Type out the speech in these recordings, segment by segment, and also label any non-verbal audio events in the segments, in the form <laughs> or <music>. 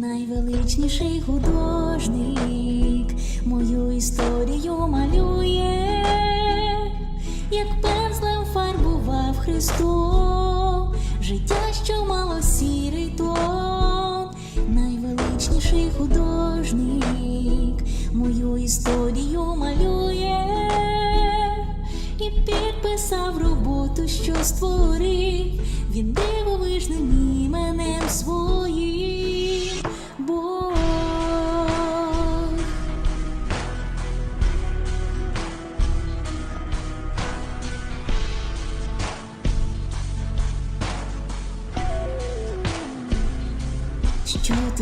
найвеличніший художник мою історію малює, як пензлем фарбував Христом життя, що мало сірий тон, найвеличніший художник мою історію малює і підписав роботу, що створив. Він дивовижним іменем своїм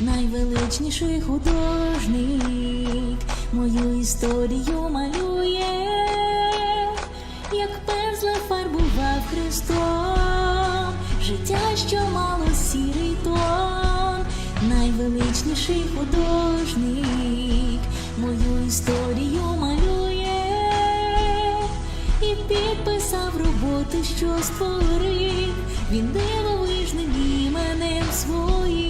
найвеличніший художник мою історію малює, як пензлем фарбував Христом життя, що мало сірий тон, найвеличніший художник мою історію малює і підписав роботу, що створив. Він дивовижним іменем своїм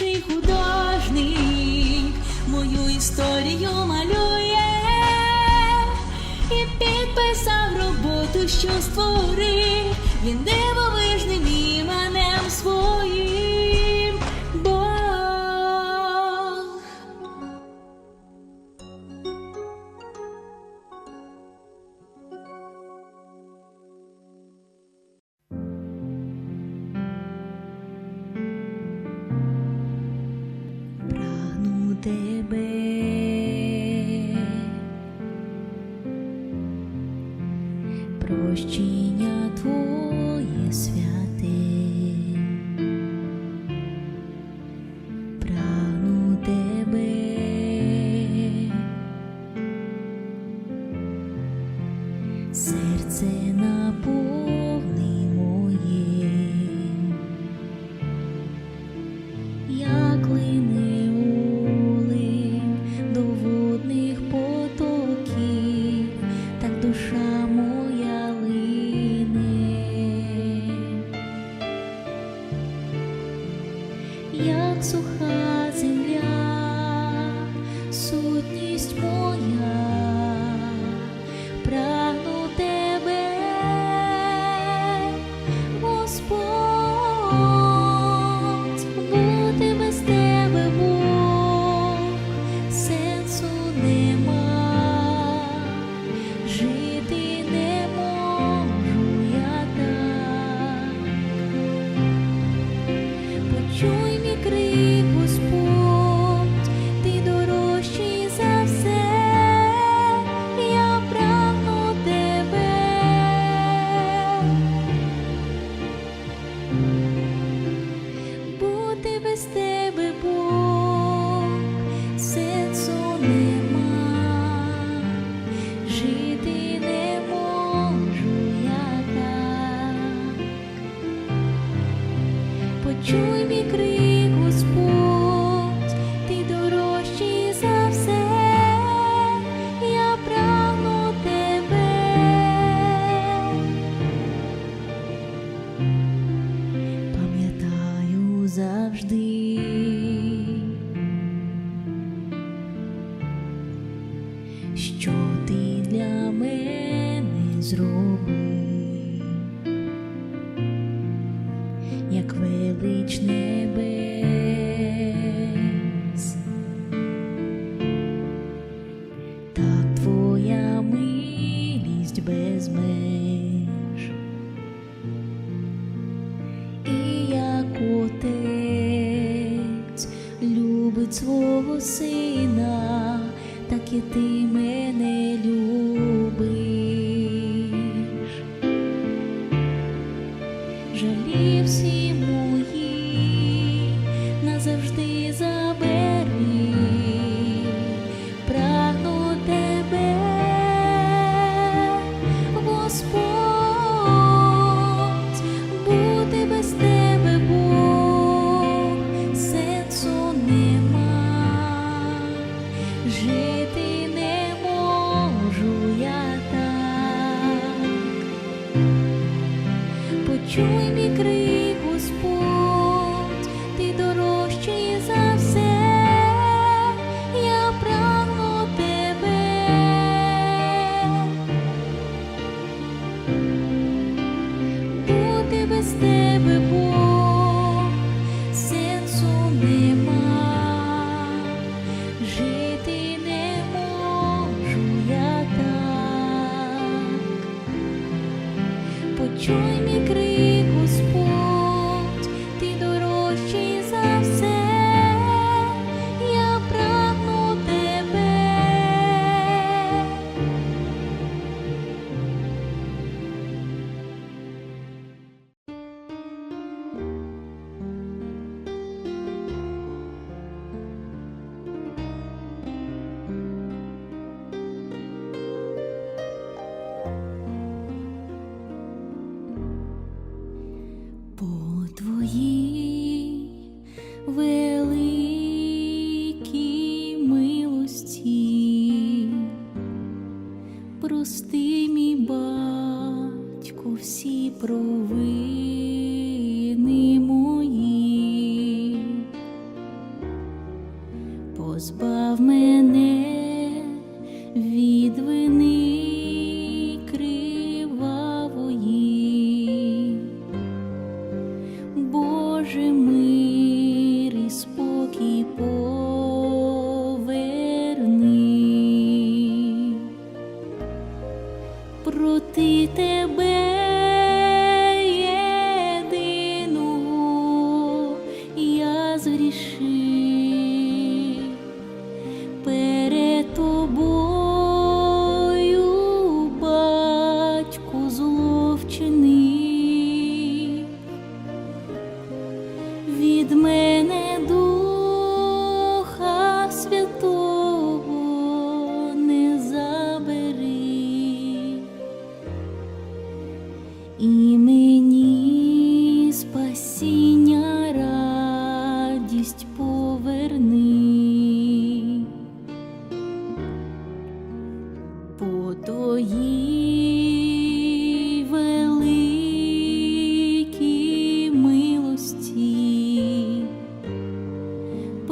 найвеличніший художник мою історію малює і підписав роботу, що створив. Він дивовижним Прощення Твоє свого сина, так і ти мене любиш.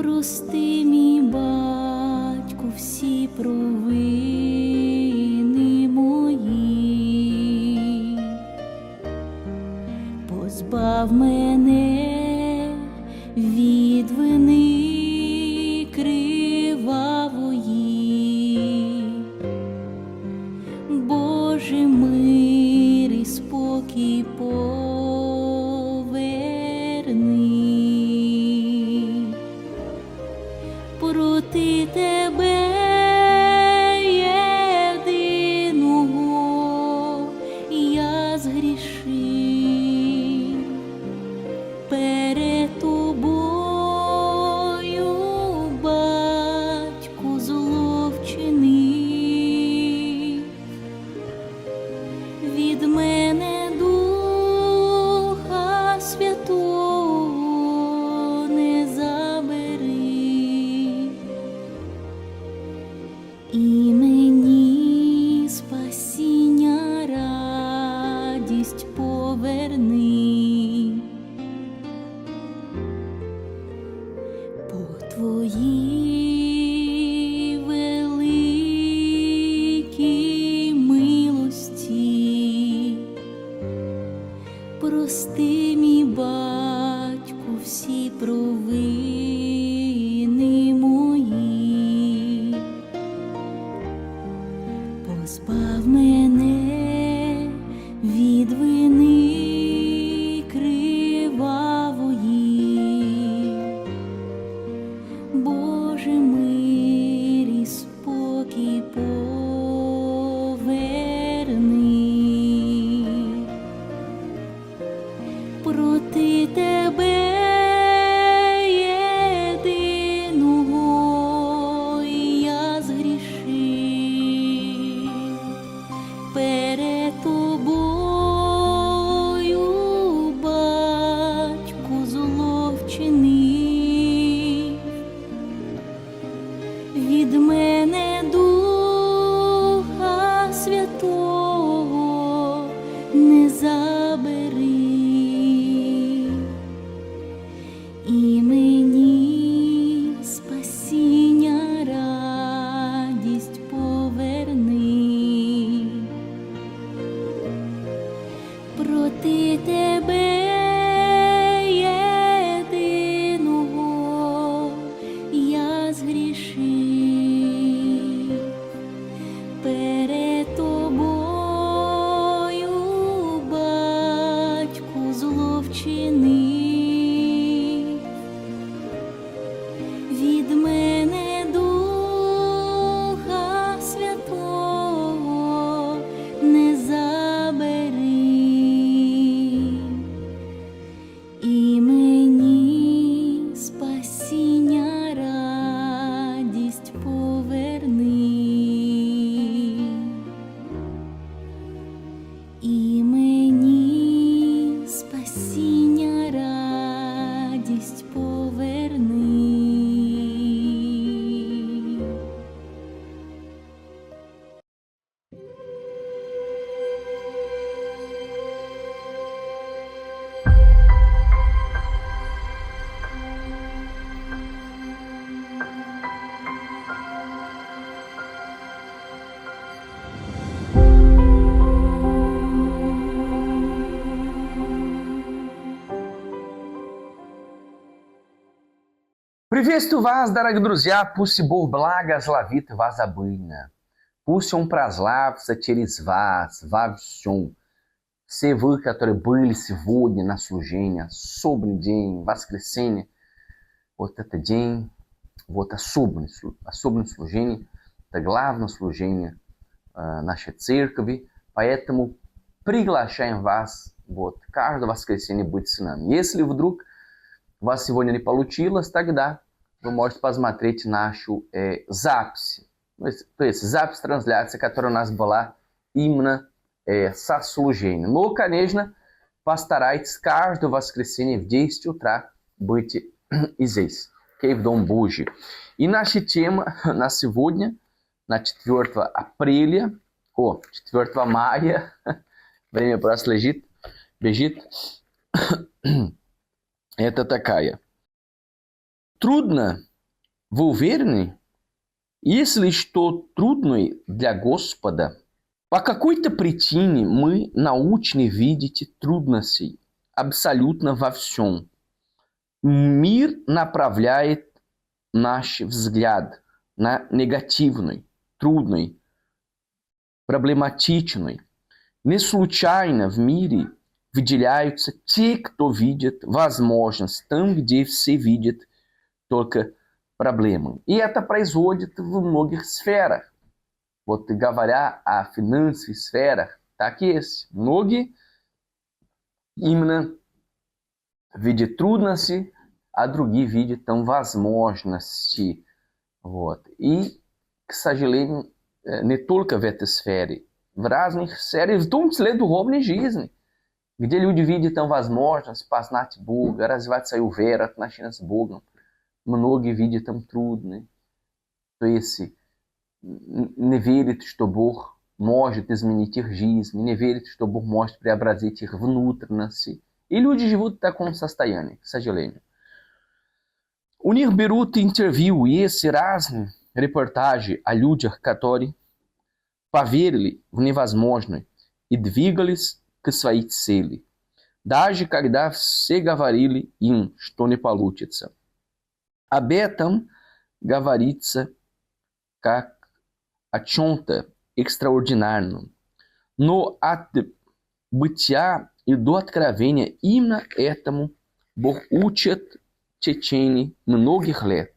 прости, мій батьку, всі провини мої, позбав мене. Приветствую вас, дорогие друзья! Пусть Бог благословит вас обильно. Пусть Он прославится через вас во всем. Все вы, которые были сегодня на служении, особенный день, воскресенье, вот это день, вот особенный, слу- особенное служение, это главное служение э, нашей церкви, поэтому приглашаем вас, вот, каждое воскресенье быть с нами. Если вдруг у вас сегодня не получилось, тогда вы можете посмотреть нашу э, запись. То есть, то есть запись трансляции, которая у нас была именно э, со служением. Но, конечно, постарайтесь каждое воскресенье в 10 утра быть и <clears throat> здесь, окей, в Дом Божий. И наша тема <laughs> на сегодня, на 4 апреля, о, 4 мая, <laughs> время просто лежит, бежит, <clears throat> это такая. Трудно, вы уверены? Если что трудное для Господа, по какой-то причине мы научны видеть трудности абсолютно во всем. Мир направляет наш взгляд на негативный, трудный, проблематичный. Не случайно в мире выделяются те, кто видит возможность там, где все видят только проблемы. И это происходит в многих сферах. Вот говоря о финансовых сферах, так и есть. Многие именно видят трудности, а другие видят там возможности. Вот. И, к сожалению, э, не только в этой сфере, в разных сферах, в том числе духовной жизни, где люди видят там возможность познать Бога, развивать свою веру, отношения с Богом. Многие видят там трудные. То есть н- не верят, что Бог может изменить их жизнь, не верят, что Бог может преобразить их внутренности. И люди живут в таком состоянии, к сожалению. У них берут интервью, есть разные репортажи о людях, которые поверили в невозможное и двигались к своей цели, даже когда все говорили им, что не получится. Об этом говорится как о чем-то экстраординарным. Но от бытия и до откровения именно этому Бог учит в течение многих лет.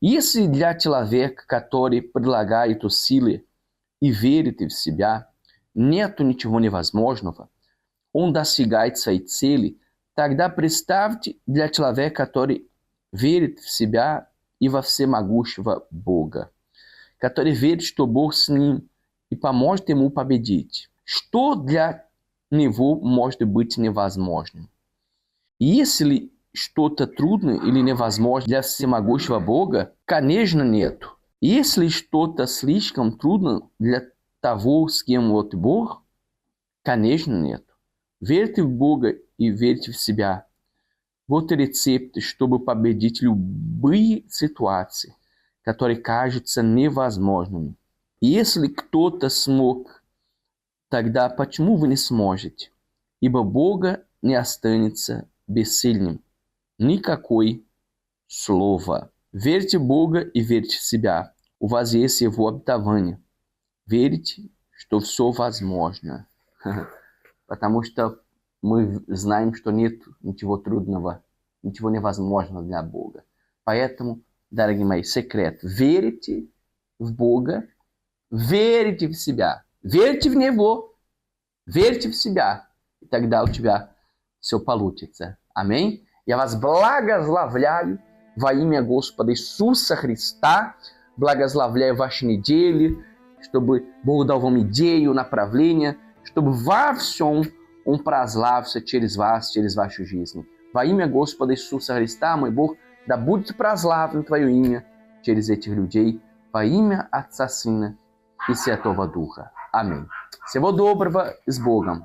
Если для человека, который предлагает усилия и верит в себя, нету ничего невозможного, он достигает своей цели, тогда представьте для человека, который верит в себя и во всемогущего Бога, который верит, что Бог с ним и поможет ему победить. Что для него может быть невозможным? Если что-то трудное или невозможно для всемогущего Бога, конечно, нету. Если что-то слишком трудно для того, с кем вот Бог, конечно, нет. Верьте в Бога и верьте в себя. Вот рецепт, чтобы победить любые ситуации, которые кажутся невозможными. Если кто-то смог, тогда почему вы не сможете? Ибо Бога не останется бессильным. Никакой слова. Верьте в Бога и верьте в себя. У вас есть Его обетование. Верите, что все возможно. Потому что мы знаем, что нет ничего трудного, ничего невозможного для Бога. Поэтому, дорогие мои, секрет. Верите в Бога, верите в себя, верьте в Него, верьте в себя. И тогда у тебя все получится. Аминь. Я вас благословляю во имя Господа Иисуса Христа. Благословляю ваши недели, чтобы Бог дал вам идею, направление, чтобы во всем Он прославился через вас, через вашу жизнь. Во имя Господа Иисуса Христа, мой Бог, да будет прославлен Твое имя через этих людей. Во имя Отца, Сына и Святого Духа. Аминь. Всего доброго и с Богом.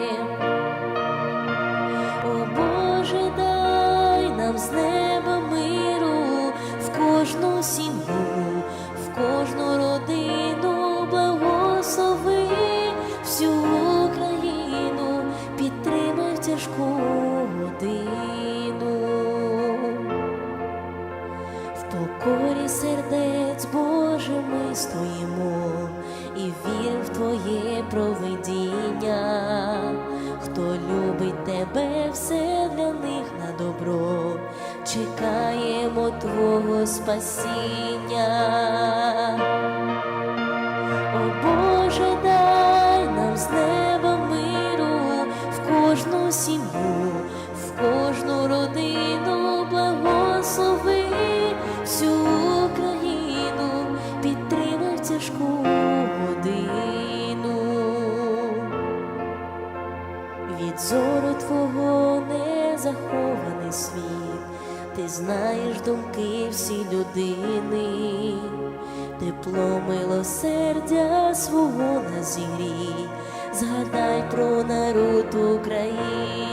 захований світ, ти знаєш думки всі людини, тепло милосердя свого на зігрій, згадай про народ України.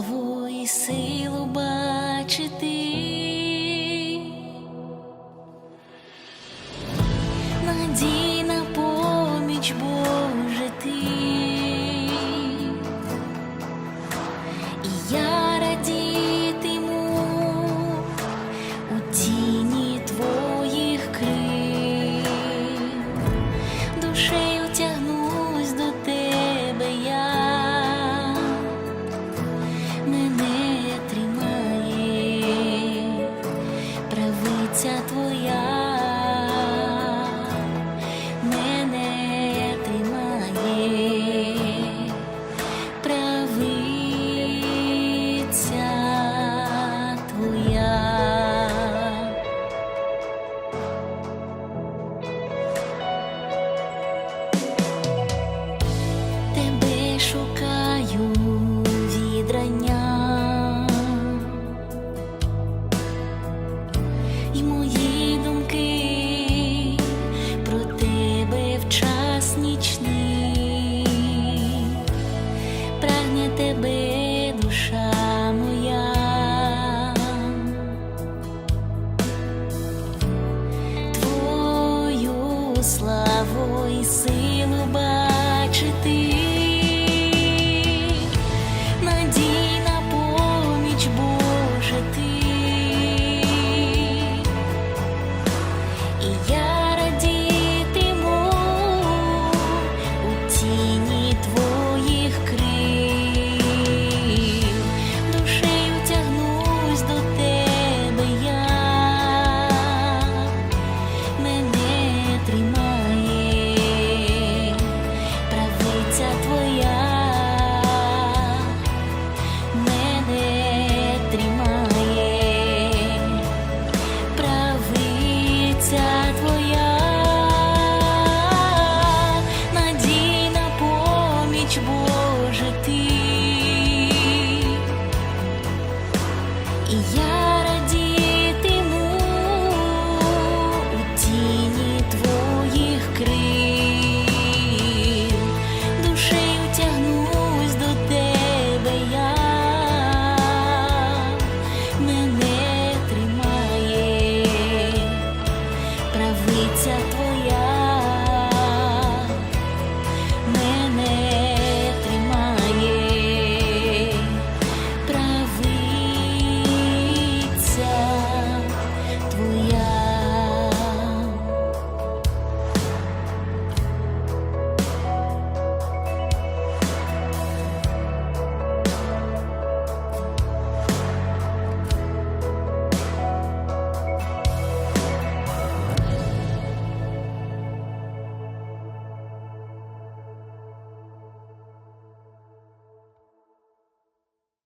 славу і силу ба.